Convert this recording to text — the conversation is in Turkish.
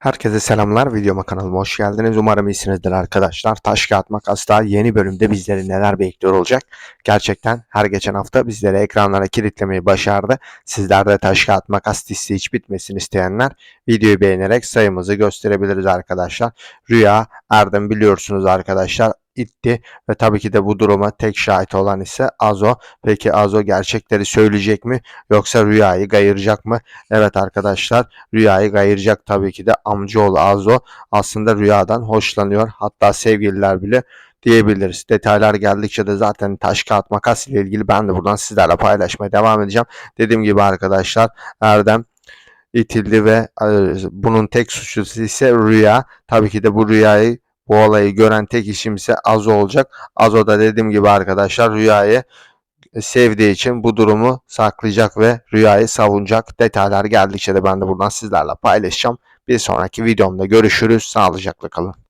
Herkese selamlar. Videoma kanalıma hoş geldiniz. Umarım iyisinizdir arkadaşlar. Taş kağıt makas daha yeni bölümde bizleri neler bekliyor olacak. Gerçekten her geçen hafta bizleri ekranlara kilitlemeyi başardı. Sizler de taş kağıt makas dizisi hiç bitmesin isteyenler videoyu beğenerek sayımızı gösterebiliriz arkadaşlar. Rüya Erdem biliyorsunuz arkadaşlar itti ve tabii ki de bu duruma tek şahit olan ise Azo. Peki Azo gerçekleri söyleyecek mi yoksa Rüya'yı gayıracak mı? Evet arkadaşlar Rüya'yı gayıracak tabii ki de amcaoğlu Azo aslında Rüya'dan hoşlanıyor. Hatta sevgililer bile diyebiliriz. Detaylar geldikçe de zaten taş kağıt makas ile ilgili ben de buradan sizlerle paylaşmaya devam edeceğim. Dediğim gibi arkadaşlar Erdem itildi ve e, bunun tek suçlusu ise Rüya. Tabii ki de bu Rüya'yı bu olayı gören tek işim ise Azo olacak. Azo da dediğim gibi arkadaşlar Rüya'yı sevdiği için bu durumu saklayacak ve Rüya'yı savunacak. Detaylar geldikçe de ben de buradan sizlerle paylaşacağım. Bir sonraki videomda görüşürüz. Sağlıcakla kalın.